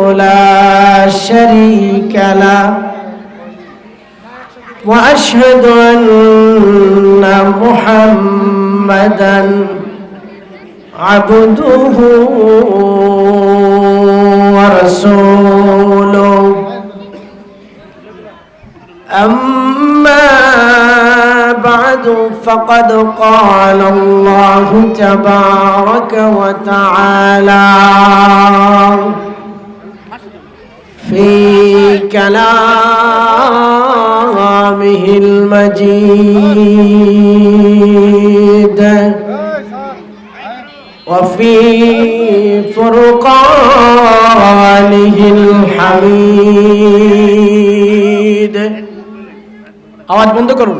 لا شريك له. وأشهد أن محمدا عبده ورسوله. أما بعد فقد قال الله تبارك وتعالى في كلامه المجيد وفي فرقانه الحميد আওয়াজ বন্ধ করুন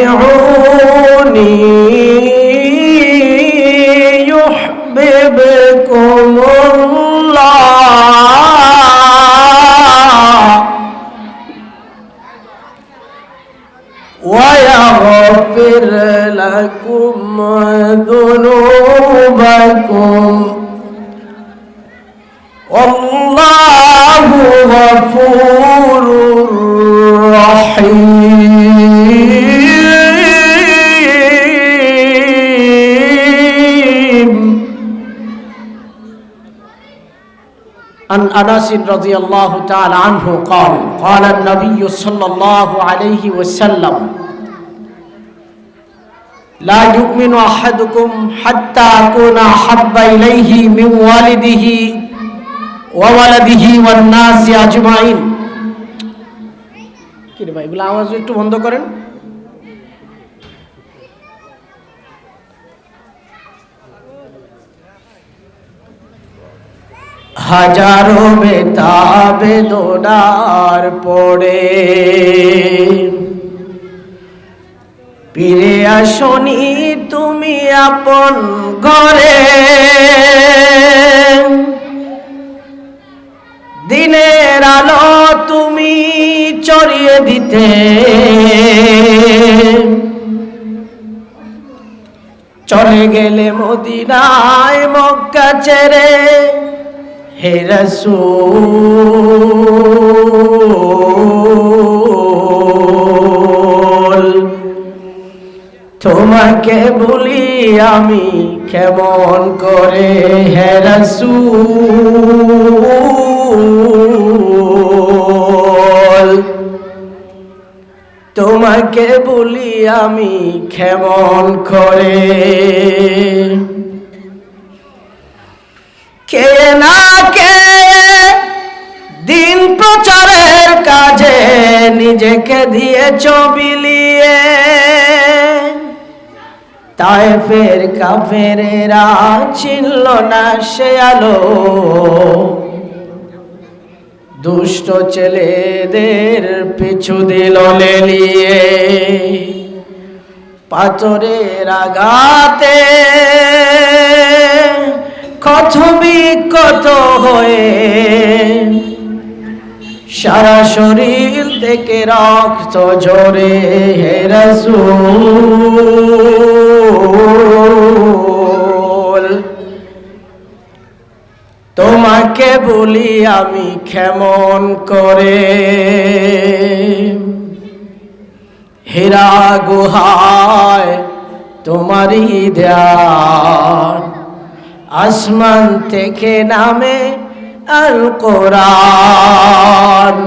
فاتبعوني عن انس رضي الله تعالى عنه قال قال النبي صلى الله عليه وسلم لا يؤمن احدكم حتى اكون احب اليه من والده وولده والناس اجمعين কি রে ভাই এগুলো আওয়াজ একটু বন্ধ করেন হাজারো বেতাবে দোডার পড়ে। ফিরে আসনি তুমি আপন ঘরে। দিনের আলো তুমি চড়িয়ে দিতে। চলে গেলে মদিনায় মক্কা ছেড়ে হে রসূল তোমাকে বলি আমি কেমন করে হে রসূল তোমাকে বলি আমি কেমন করে কে না দিন প্রচারের কাজে নিজেকে দিয়েছ বিলিয়ে তাই ফের কাফেরেরা চিনল না সে আলো। দুষ্ট ছেলেদের পিছু দিল লেলিয়ে পাথরের আঘাতে কত বিকত হয়ে সারা শরীর থেকে রক্ত ঝরে হে রসূল। তোমাকে বলি আমি কেমন করে? হীরা গুহায় তোমারই ধ্যান আসমান থেকে নামে আল কোরআন।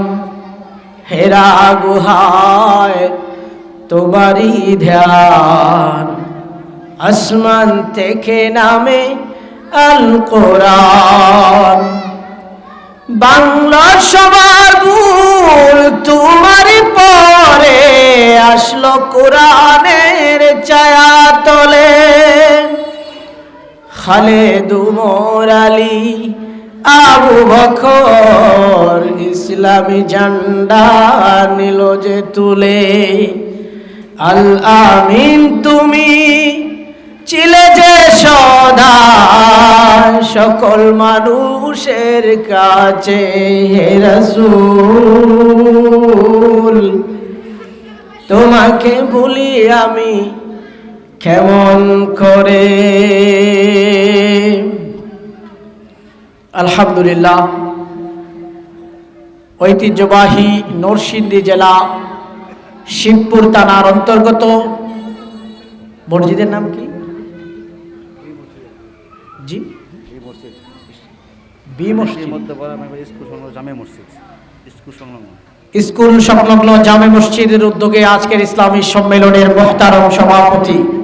হেরা গুহায় তোমারই ধ্যান। আসমান থেকে নামে আল কোরআন। বাংলার সবার ভুল তোমার পরে আসলো কোরআনের ছায়া তলে খালেদ উমর আলী, আবু বকর ইসলামী ঝান্ডা নিল যে তুলে। আল আমিন, তুমি চিলে যে সদা, সকল মানুষের কাছে রাসূল। তোমাকে বলি আমি কেমন করে? আলহামদুলিল্লাহ, ঐতিহ্যবাহী নরসিংদী জেলা শিবপুর থানার অন্তর্গত, মসজিদের নাম কি? জি? স্কুল সংলগ্ন জামে মসজিদের উদ্যোগে আজকের ইসলামী সম্মেলনের মোহতারম সভাপতি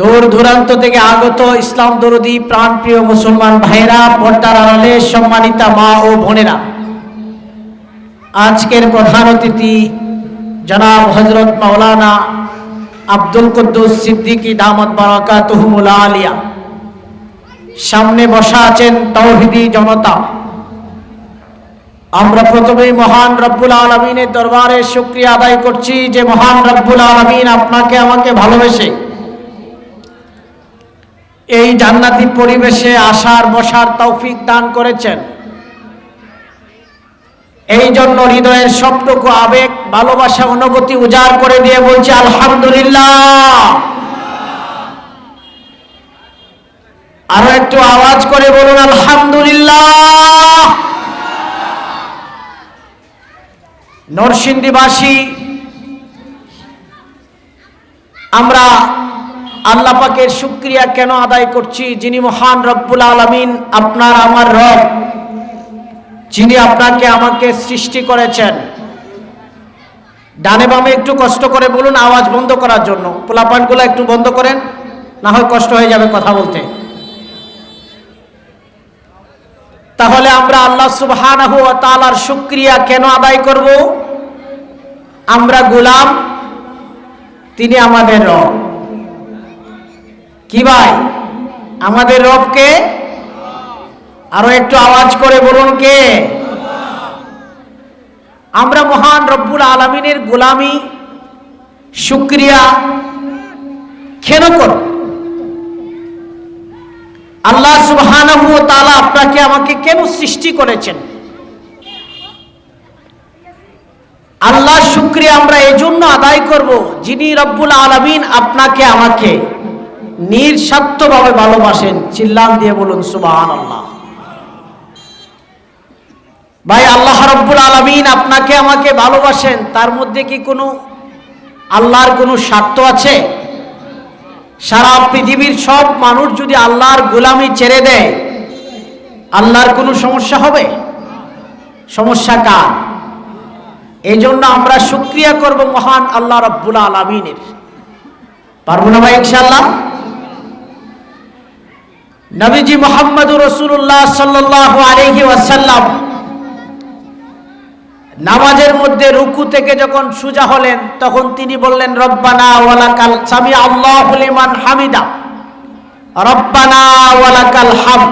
দূর দূরান্ত থেকে আগত ইসলাম দরদি প্রাণপ্রিয় মুসলমান ভাইরা পর্দার আড়ালে সম্মানিতা মা ও বোনেরা, আজকের প্রধান অতিথি জনাব হজরত মাওলানা আব্দুল কুদ্দুস সিদ্দিকী দামত বারাকা তুহমুল আলিয়া। সামনে বসা আছেন তৌহিদি জনতা। আমরা প্রথমেই মহান রব্বুল আলমিনের দরবারে শুক্রিয়া আদায় করছি যে মহান রব্বুল আলমিন আপনাকে আমাকে ভালোবেসে এই জান্নাতি পরিবেশে আসার, বসার তৌফিক দান করেছেন। এই জন্য হৃদয়ের সবটুকু আবেগ, ভালোবাসা, অনুভূতি উজাড় করে দিয়ে বলছি, আলহামদুলিল্লাহ। আরও একটু আওয়াজ করে বলুন, আলহামদুলিল্লাহ। নরসিংদীবাসী, আমরা আল্লাহ পাকের শুক্রিয়া কেন আদায় করছি? যিনি মহান রব্বুল আলমিন আপনার আমার রব, যিনি আপনাকে আমাকে সৃষ্টি করেছেন। ডানে বামে একটু কষ্ট করে বলুন, আওয়াজ বন্ধ করার জন্য। পোলাপানগুলো একটু বন্ধ করেন, না হয় কষ্ট হয়ে যাবে কথা বলতে। তাহলে আমরা আল্লাহ সুবহানাহু ওয়া তাআলার শুকরিয়া কেন আদায় করব? আমরা গোলাম, তিনি আমাদের রব। কি ভাই? আমাদের রবকে? আরও একটু আওয়াজ করে বলুন কে? আমরা মহান রব্বুল আলমিনের গোলামি, শুক্রিয়া কেন করব? আল্লাহ সুবহানাহু আপনাকে আমাকে কেন সৃষ্টি করেছেন? আল্লাহ শুক্রিয়া আমরা এই জন্য আদায় করব যিনি রব্বুল আলমিন আপনাকে আমাকে নিঃস্বার্থভাবে ভালোবাসেন, চিল্লান দিয়ে বলুন সুবাহান আল্লাহ ভাই, আল্লাহ রব্বুল আলমিন আপনাকে আমাকে ভালোবাসেন, তার মধ্যে কি কোনো আল্লাহর কোনো স্বার্থ আছে? সারা পৃথিবীর সব মানুষ যদি আল্লাহর গোলামি ছেড়ে দেয়, আল্লাহর কোনো সমস্যা হবে? সমস্যা কার? এই জন্য আমরা সুক্রিয়া করব মহান আল্লাহ রব্বুল আলমিনের। পারব না ভাই ইনশাল্লাহ নবীজি মোহাম্মদুর রসুল্লাহ সাল্লাহ আলহি ওয়াসাল্লাম নামাজের মধ্যে রুকু থেকে যখন সুজা হলেন, তখন তিনি বললেন, রব্বানা ওয়ালাকাল সামি আল্লাহ লিমান হামিদা। রব্বানা ওয়ালাকাল হাম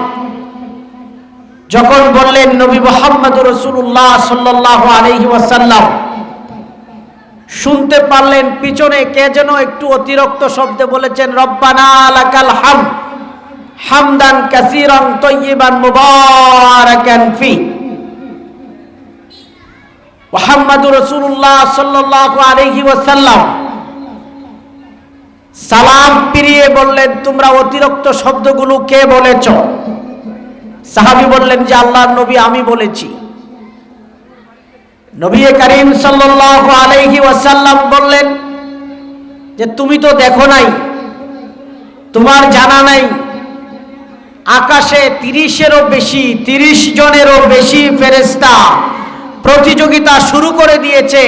যখন বললেন, নবী মোহাম্মদ রসুল্লাহ সাল্লাহ আলহি ওয়াসাল্লাম শুনতে পারলেন পিছনে কে যেন একটু অতিরিক্ত শব্দে বলেছেন, রব্বানা লাকাল হাম হামদান কাসিরান তয়্যিবান মুবারাকান ফি। মোহাম্মদ রসুল্লাহ সাল্লাহ আলাইহি ওয়াসাল্লাম সালাম পিরিয়ে বললেন, তোমরা অতিরিক্ত শব্দগুলো কে বলেছ? সাহাবি বললেন, যে আল্লাহর নবী আমি বলেছি। নবী করিম সাল্লাল্লাহু আলাইহি ওয়াসাল্লাম বললেন, যে তুমি তো দেখো নাই, তোমার জানা নাই আকাশে তিরিশেরও বেশি, তিরিশ জনেরও বেশি ফেরেস্তা প্রতিযোগিতা শুরু করে দিয়েছে।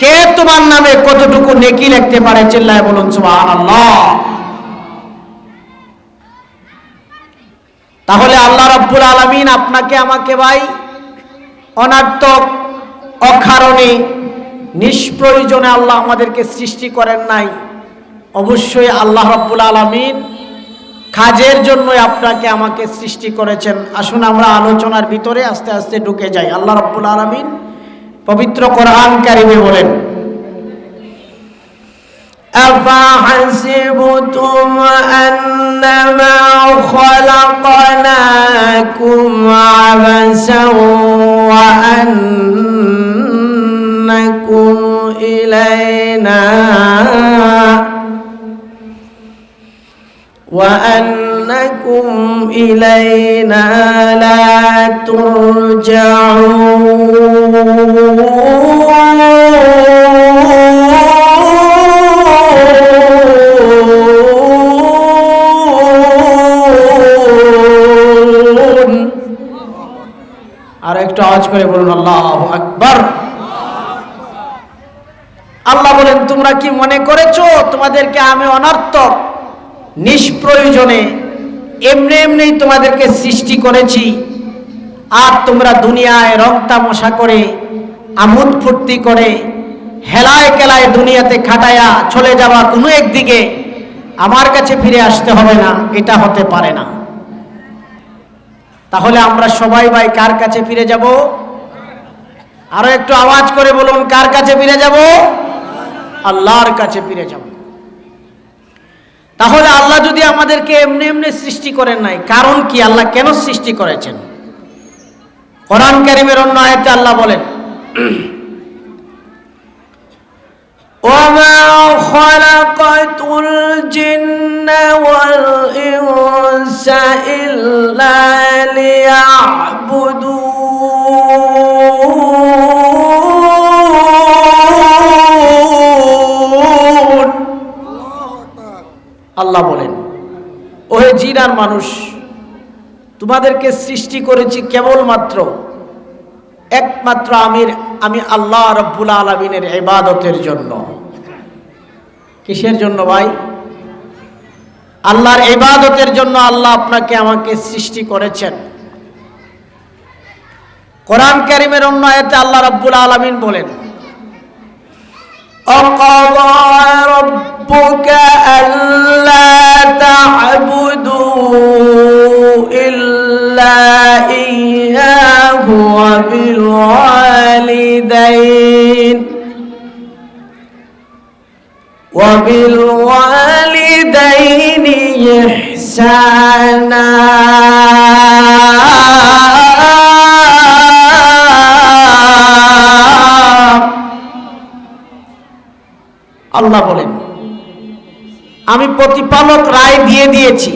কে তোমার নামে কতটুকু নেকি লিখতে পারে চিল্লায় বলুন, সুবহানাল্লাহ। তাহলে আল্লাহ রাব্বুল আলামিন আপনাকে, আমাকে ভাই, অনার্থক, অকারণে, নিষ্প্রয়োজনে আল্লাহ আমাদেরকে সৃষ্টি করেন নাই। অবশ্যই আল্লাহ রাব্বুল আলামিন কাজের জন্যই আপনাকে আমাকে সৃষ্টি করেছেন আসুন আমরা আলোচনার ভিতরে আস্তে আস্তে ঢুকে যাই আল্লাহ রাব্বুল আলামিন পবিত্র কোরআন কারিমে বলেন أفحسبتم أنما خلقناكم عبثا وأنكم إلينا وأنكم إلينا لا ترجعون আর একটু আওয়াজ করে বলুন আল্লাহ আকবার আল্লাহ বলেন তোমরা কি মনে করেছো তোমাদেরকে আমি অনর্থক নিষ্প্রয়োজনে এমনি এমনি তোমাদেরকে সৃষ্টি করেছি। আর তোমরা দুনিয়ায় রং তামশা করে, আমোদ ফুর্তি করে, হেলায় কেলায় দুনিয়াতে খাটায়া চলে যাওয়া কোনো একদিকে আমার কাছে ফিরে আসতে হবে না, এটা হতে পারে না। তাহলে আমরা সবাই ভাই কার কাছে ফিরে যাব? আরও একটু আওয়াজ করে বলুন, কার কাছে ফিরে যাব? আল্লাহর কাছে ফিরে যাব। তাহলে আল্লাহ যদি আমাদেরকে এমনি এমনি সৃষ্টি করেন নাই কারণ কি আল্লাহ কেন সৃষ্টি করেছেন কোরআন কারিমের অন্য আয়াতে আল্লাহ বলেন وما خلقت الجن والإنس إلا ليعبدون আল্লাহ বলেন, ওহে জিনার মানুষ, তোমাদেরকে সৃষ্টি করেছি কেবলমাত্র, একমাত্র আমির, আমি আল্লাহ রব্বুল আলমিনের ইবাদতের জন্য। কিসের জন্য ভাই? আল্লাহর ইবাদতের জন্য আল্লাহ আপনাকে আমাকে সৃষ্টি করেছেন। কোরআন কারিমের অন্য আয়াতে আল্লাহ রব্বুল আলমিন বলেন ربك ألا تعبدوا إلا إياه وبالوالدين وبالوالدين إحسانا আল্লাহ বলেন আমি প্রতিপালক রায় দিয়ে দিয়েছি।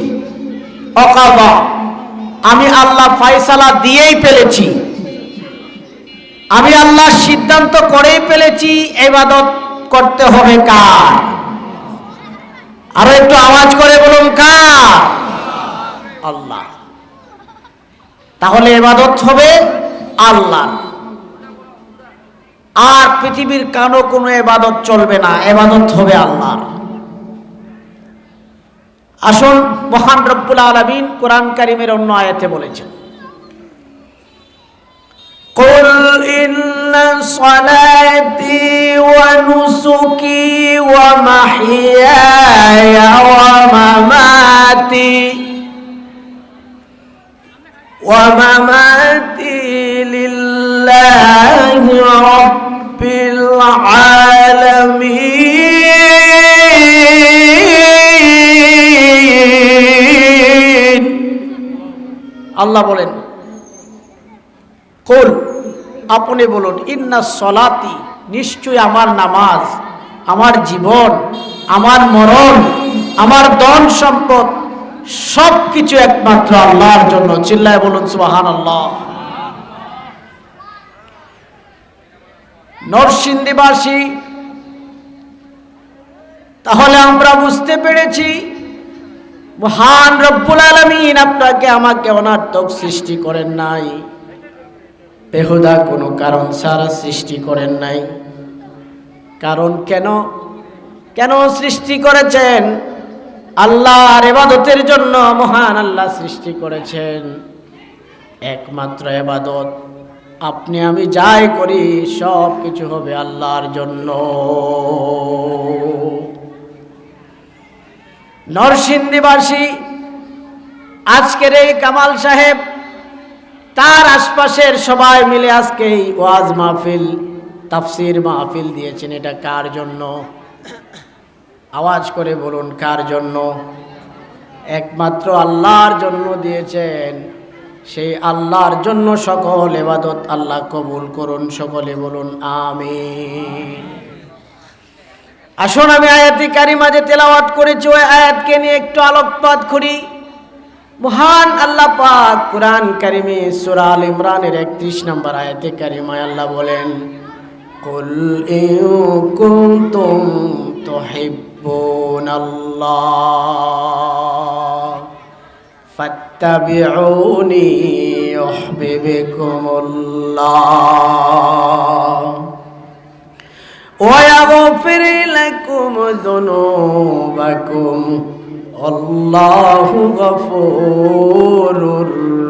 আমি আল্লাহ ফায়সালা দিয়েই ফেলেছি। আমি আল্লাহ সিদ্ধান্ত করেই ফেলেছি, এবাদত করতে হবে কার? আরও একটু আওয়াজ করে বলুন কার? আল্লাহ। তাহলে এবাদত হবে আল্লাহ আর পৃথিবীর কানো কোনো এবাদত চলবে না, এবাদত হবে আল্লাহর। আসুন মহান রব্বুল আলমিন কোরআন কারিমের অন্য আয়াতে বলেছেন قل إن صلاتي ونسكي ومحياي ومماتي ومماتي لله رب العالمين আল্লাহ বলেন, কুল, আপনি বলুন, ইন্না সলাতি নিশ্চয় আমার নামাজ, আমার জীবন, আমার মরণ, আমার ধন সম্পদ সব কিছু একমাত্র আল্লাহর জন্য। চিল্লায় বলুন সুবাহান আল্লাহ নরসিংদীবাসী, তাহলে আমরা বুঝতে পেরেছি মহান রব্বুল আলমিন আপনাকে আমাকে অনার্থক সৃষ্টি করেন নাই। বেহুদা কোনো কারণ ছাড়া সৃষ্টি করেন নাই। কারণ কেন? কেন সৃষ্টি করেছেন? আল্লাহর এবাদতের জন্য মহান আল্লাহ সৃষ্টি করেছেন। একমাত্র এবাদত আপনি আমি যাই করি সব কিছু হবে আল্লাহর জন্য। নরসিংদীবাসী, আজকের এই কামাল সাহেব, তার আশপাশের সবাই মিলে আজকে এই ওয়াজ মাহফিল, তাফসির মাহফিল দিয়েছেন। এটা কার জন্য? আওয়াজ করে বলুন, কার জন্য? একমাত্র আল্লাহর জন্য দিয়েছেন। সেই আল্লাহর জন্য সকল এবাদত আল্লাহ কবুল করুন, সকলে বলুন, আমিন। আসুন আমি আয়াতি কারিমা যে তেলাওয়াত করেছি, ওই আয়াতকে নিয়ে একটু আলোকপাত করি। মহান আল্লাহ পাক কুরআন কারিমে সূরা আল ইমরানের 31 নম্বর আয়াতে কারিমায় আল্লাহ বলেন, কুল ইউ কুনতুম তুহিব্বুনাল্লাহ, ফাত্তাবিউনি ইউহিব্বুকুমুল্লাহ। ويغفر لكم ذنوبكم الله غفور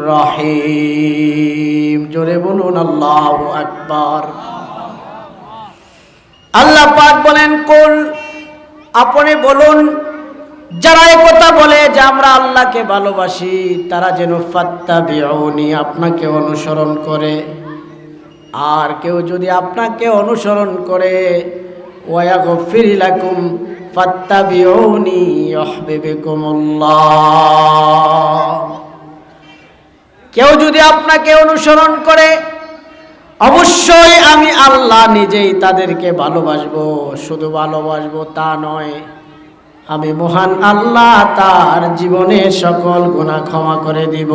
رحيم জোরে বলুন আল্লাহু আকবার আল্লাহ পাক বলেন কোন আপনি বলুন যারা এই কথা বলে যে আমরা আল্লাহকে ভালোবাসি তারা যেন ফাত্তা বিউনি আপনাকে অনুসরণ করে আর কেউ যদি আপনাকে অনুসরণ করে ওয়া গফির লাকুম ফাত্তাবিউনি ইউহিব্বুকুমুল্লাহ কেউ যদি আপনাকে অনুসরণ করে, অবশ্যই আমি আল্লাহ নিজেই তাদেরকে ভালোবাসবো, শুধু ভালোবাসবো তা নয়, আমি মহান আল্লাহ তার জীবনের সকল গুনাহ ক্ষমা করে দিব।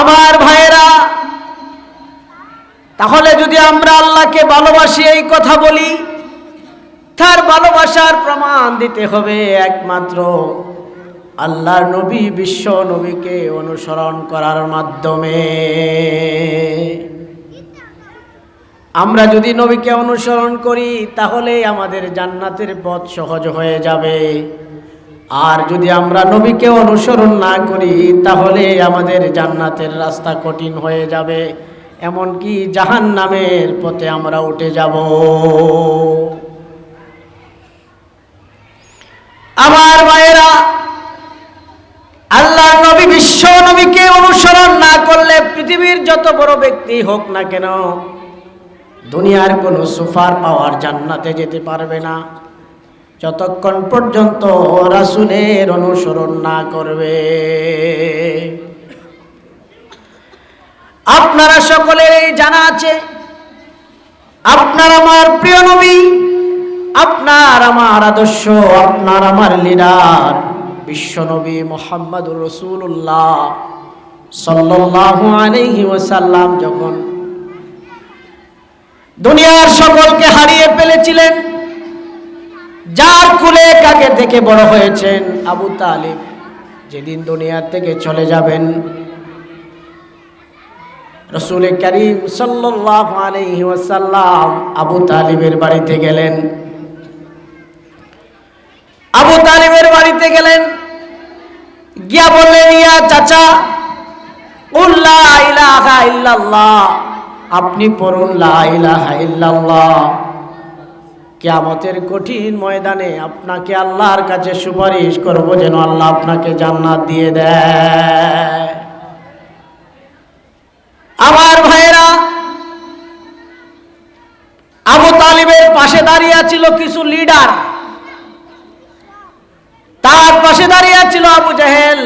আমার ভাইয়েরা, তাহলে যদি আমরা আল্লাহকে ভালোবাসি, এই কথা বলি, তার ভালোবাসার প্রমাণ দিতে হবে একমাত্র আল্লাহর নবী, বিশ্ব নবীকে অনুসরণ করার মাধ্যমে। আমরা যদি নবীকে অনুসরণ করি, তাহলে আমাদের জান্নাতের পথ সহজ হয়ে যাবে। আর যদি আমরা নবীকে অনুসরণ না করি, তাহলে আমাদের জান্নাতের রাস্তা কঠিন হয়ে যাবে। এমনকি জাহান নামের পথে আমরা উঠে যাব। আমার মায়েরা আল্লাহ নবী বিশ্ব নবীকে অনুসরণ না করলে পৃথিবীর যত বড় ব্যক্তি হোক না কেন, দুনিয়ার কোনো সুফার পাওয়ার জান্নাতে যেতে পারবে না। যতক্ষণ পর্যন্ত রাসুলের অনুসরণ না করবে। আপনারা সকলের জানা আছে, আপনার আমার প্রিয় নবী, আপনার আমার আদর্শ, আপনার আমার লিডার বিশ্বনবী মোহাম্মদুর রসুল্লাহ আলাইহি ওয়াসাল্লাম যখন দুনিয়ার সকলকে হারিয়ে ফেলেছিলেন যার কুলে কাকে থেকে বড় হয়েছেন? আবু তালিব, যেদিন দুনিয়ার থেকে চলে যাবেন। রসুল করিম ওয়াসাল্লাম আবু তালিবের বাড়িতে গেলেন। আবু তালিবের বাড়িতে গেলেন। গিয়া বললেন, ইয়া চাচা উল্লাহ আপনি পড়ুন লা ইলাহা ইল্লাল্লাহ। কিয়ামতের কঠিন ময়দানে আপনাকে আল্লাহর কাছে সুপারিশ করব যেন আল্লাহ আপনাকে জান্নাত দিয়ে দেয়। আমার ভাইয়েরা, আবু তালিবের পাশে দাঁড়িয়ে ছিল কিছু লিডার। তার পাশে দাঁড়িয়ে ছিল আবু জাহেল।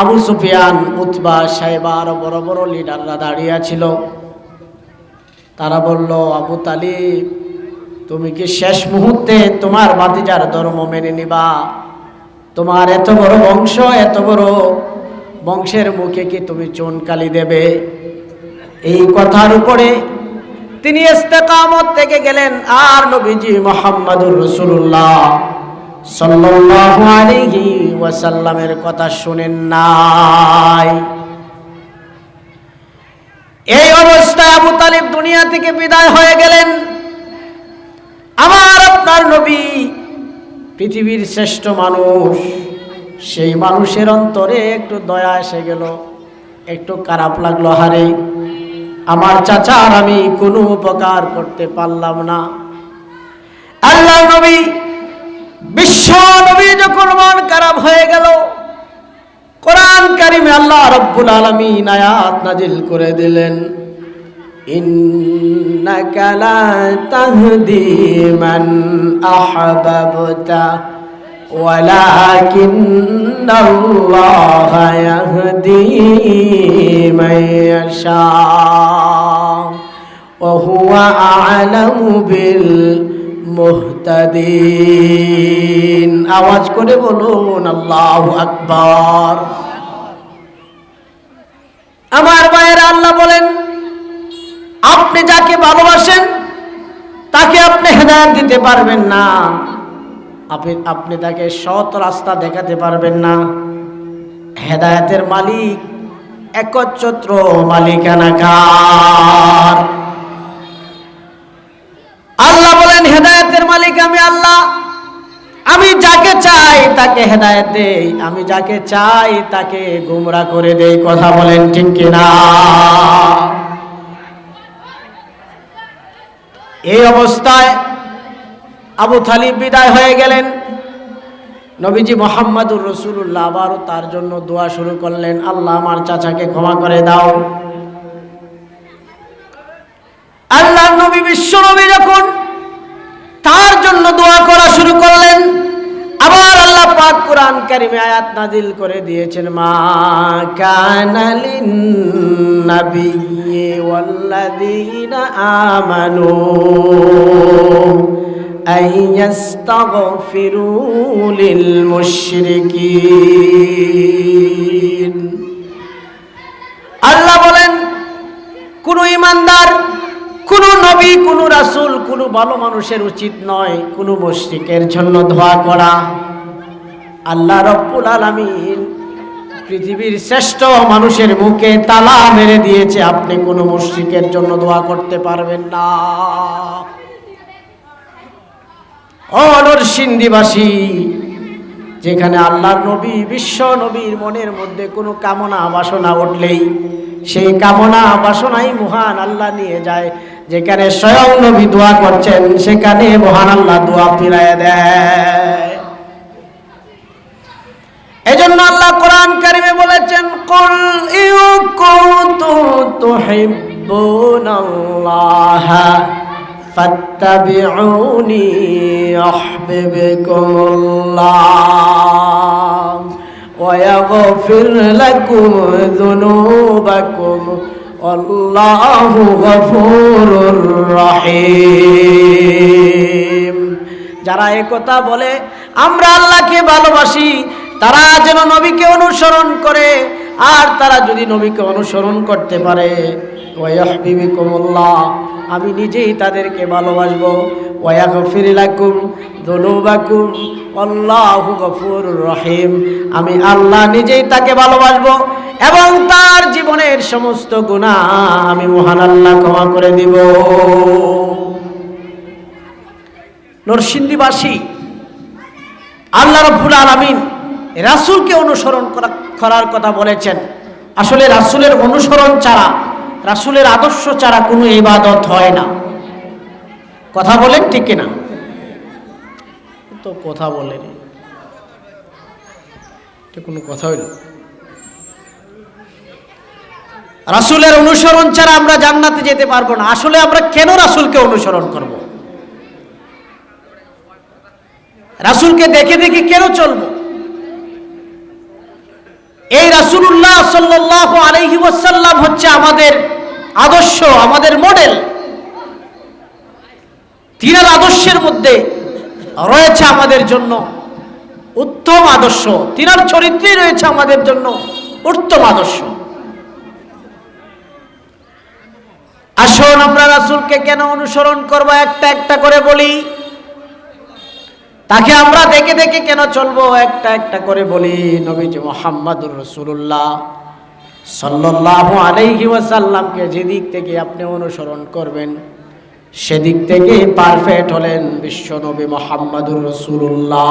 আবু সুফিয়ান, উতবা সাহেবা আরও বড় বড় লিডাররা দাঁড়িয়ে ছিল। তারা বলল, আবু তালিব তুমি কি শেষ মুহূর্তে তোমার বাতিজার ধর্ম মেনে নিবা? তোমার এত বড় বংশ, এত বড় বংশের মুখে কি তুমি চুনকালি দেবে? এই কথার উপরে তিনি ইস্তেকামত থেকে গেলেন আর নবীজি মোহাম্মদুর রসুল্লাহ সাল্লাল্লাহু আলাইহি ওয়াসাল্লামের কথা শুনেন নাই। এই অবস্থায় আবু তালিব দুনিয়া থেকে বিদায় হয়ে গেলেন। আমার আপনার নবী, পৃথিবীর শ্রেষ্ঠ মানুষ। সেই মানুষের অন্তরে একটু দয়া এসে গেল, একটু খারাপ লাগল, হারে। আমার চাচার আমি কোনো উপকার করতে পারলাম না। আল্লাহ নবী, বিশ্ব নবী যখন মন খারাপ হয়ে গেল, কোরআন কারিমে আল্লাহ রব্বুল আলামিন আয়াত নাজিল করে দিলেন। ইন্নাকা লা তাহদি মান আহবাবতা ولكن الله يهدي من يشاء وهو أعلم بالمهتدين আওয়াজ করে বলুন আল্লাহু আকবার আমার ভাইয়েরা আল্লাহ বলেন আপনি যাকে ভালোবাসেন, তাকে আপনি হেদায়ত দিতে পারবেন না। আপনি আপনি তাকে সৎ রাস্তা দেখাতে পারবেন না। হেদায়েতের মালিক, একচ্ছত্র মালিকানাকার। আল্লাহ বলেন, হেদায়েতের মালিক আমি আল্লাহ। আমি যাকে চাই তাকে হেদায়েত দেই। আমি যাকে চাই তাকে গুমরা করে দেই। কথা বলেন ঠিক কিনা? এই অবস্থায় আবু থালিব বিদায় হয়ে গেলেন। নবীজি মোহাম্মদুর রসুল্লাহ আবারও তার জন্য দোয়া শুরু করলেন, আল্লাহ আমার চাচাকে ক্ষমা করে দাও। আল্লাহ নবী বিশ্ব নবী যখন তার জন্য দোয়া করা শুরু করলেন পাক কোরআন কারিমে আয়াত নাজিল করে দিয়েছেন, মা কানালিন নবী ওয়াল্লাযীনা আমানু আইয়াস্তাগফিরু লিল মুশরিকিন আল্লাহ বলেন, কোন ইমানদার কোন নবী, কোন রাসূল, কোন ভালো মানুষের উচিত নয়, কোন মুশরিকের জন্য দোয়া করা। আল্লাহ রব্বুল আলামিন পৃথিবীর শ্রেষ্ঠ মানুষের মুখে তালা মেরে দিয়েছে, আপনি কোনো মুশরিকের জন্য দোয়া করতে পারবেন না। অনর সিন্দিবাসী যেখানে আল্লাহর নবী, বিশ্ব নবীর মনের মধ্যে কোনো কামনা বাসনা উঠলেই, সেই কামনা বাসনাই মহান আল্লাহ নিয়ে যায়। যেখানে স্বয়ং নবী দোয়া করছেন, সেখানে মহান আল্লাহ দোয়া ফিরায় দেয়। এজন্য আল্লাহ কোরআন কারিমে বলেছেন কুল ইউ কুনতু তুহিব্বুনাল্লাহ فاتبعوني يحببكم الله ويغفر لكم ذنوبكم والله غفور رحيم যারা একথা বলে আমরা আল্লাহকে ভালোবাসি তারা যেন নবীকে অনুসরণ করে, আর তারা যদি নবীকে অনুসরণ করতে পারে, ওয়াহবিবিকুমুল্লাহ, আমি নিজেই তাদেরকে ভালোবাসবো। ওয়াগফির লাকুম দুনুবাকুম, আল্লাহু গফুরুর রহিম। আমি আল্লাহ নিজেই তাকে ভালোবাসবো এবং তার জীবনের সমস্ত গুনাহ আমি মহান আল্লাহ ক্ষমা করে দিব। নরসিংদীবাসী, আল্লাহ রব্বুল আলমিন রাসূলকে অনুসরণ করা করার কথা বলেছেন। আসলে রাসূলের অনুসরণ ছাড়া, রাসূলের আদর্শ ছাড়া কোনো ইবাদত হয় না। কথা বলেন ঠিক কিনা? তো কথা বলেন। কোনো কথা হইল? রাসূলের অনুসরণ ছাড়া আমরা জান্নাতে যেতে পারব না। আসলে আমরা কেন রাসূলকে অনুসরণ করব? রাসূলকে দেখে দেখে কেন চলবো? এই রাসূলুল্লাহ সাল্লাল্লাহু আলাইহি ওয়াসাল্লাম হচ্ছে আমাদের আদর্শ, আমাদের মডেল। তিনার আদর্শের মধ্যে রয়েছে আমাদের জন্য উত্তম আদর্শ। তিনার চরিত্রে রয়েছে আমাদের জন্য উত্তম আদর্শ। আসুন আমরা রাসূলকে কেন অনুসরণ করব? একটা একটা করে বলি। তাকে আমরা দেখে দেখে কেন চলবো? একটা একটা করে বলি, নবীজি মোহাম্মদুর রসুল্লাহ সাল্লাল্লাহু আলাইহি ওয়াসাল্লামকে যেদিক থেকে আপনি অনুসরণ করবেন, সেদিক থেকে পারফেক্ট হলেন বিশ্বনবী মোহাম্মদুর রসুল্লাহ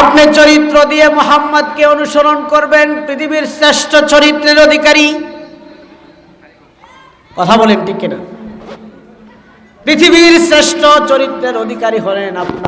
আপনি চরিত্র দিয়ে মোহাম্মদকে অনুসরণ করবেন, পৃথিবীর শ্রেষ্ঠ চরিত্রের অধিকারী। কথা বলেন ঠিক কিনা? পৃথিবীর শ্রেষ্ঠ চরিত্রের অধিকারী হলেন আপনার